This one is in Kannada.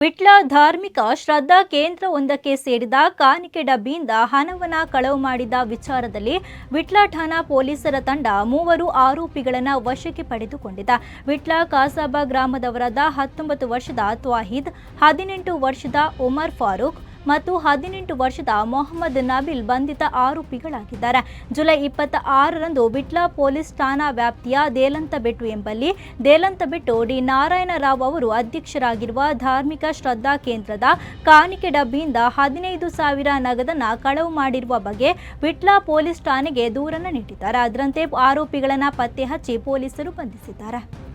ವಿಟ್ಲ ಧಾರ್ಮಿಕ ಶ್ರದ್ಧಾ ಕೇಂದ್ರವೊಂದಕ್ಕೆ ಸೇರಿದ ಕಾಣಿಕೆ ಡಬ್ಬಿಯಿಂದ ಹಣವನ್ನು ಕಳವು ಮಾಡಿದ ವಿಚಾರದಲ್ಲಿ ವಿಟ್ಲ ಠಾಣಾ ಪೊಲೀಸರ ತಂಡ ಮೂವರು ಆರೋಪಿಗಳನ್ನು ವಶಕ್ಕೆ ಪಡೆದುಕೊಂಡಿದೆ. ವಿಟ್ಲ ಕಾಸಾಬಾ ಗ್ರಾಮದವರಾದ ಹತ್ತೊಂಬತ್ತು ವರ್ಷದ ತ್ವಾಹಿದ್, ಹದಿನೆಂಟು ವರ್ಷದ ಉಮರ್ ಫಾರೂಕ್ ಮತ್ತು ಹದಿನೆಂಟು ವರ್ಷದ ಮೊಹಮ್ಮದ್ ನಬಿಲ್ ಬಂಧಿತ ಆರೋಪಿಗಳಾಗಿದ್ದಾರೆ. ಜುಲೈ ಇಪ್ಪತ್ತ ಆರರಂದು ಬಿಟ್ಲಾ ಪೊಲೀಸ್ ಠಾಣಾ ವ್ಯಾಪ್ತಿಯ ದೇಲಂತಬೆಟ್ಟು ಎಂಬಲ್ಲಿ ದೇಲಂತಬೆಟ್ಟು ಡಿ ನಾರಾಯಣರಾವ್ ಅವರು ಅಧ್ಯಕ್ಷರಾಗಿರುವ ಧಾರ್ಮಿಕ ಶ್ರದ್ಧಾ ಕೇಂದ್ರದ ಕಾಣಿಕೆ ಡಬ್ಬಿಯಿಂದ ಹದಿನೈದು ಸಾವಿರ ನಗದನ್ನು ಕಳವು ಮಾಡಿರುವ ಬಗ್ಗೆ ಬಿಟ್ಲಾ ಪೊಲೀಸ್ ಠಾಣೆಗೆ ದೂರನ್ನು ನೀಡಿದ್ದಾರೆ. ಅದರಂತೆ ಆರೋಪಿಗಳನ್ನು ಪತ್ತೆ ಹಚ್ಚಿ ಪೊಲೀಸರು ಬಂಧಿಸಿದ್ದಾರೆ.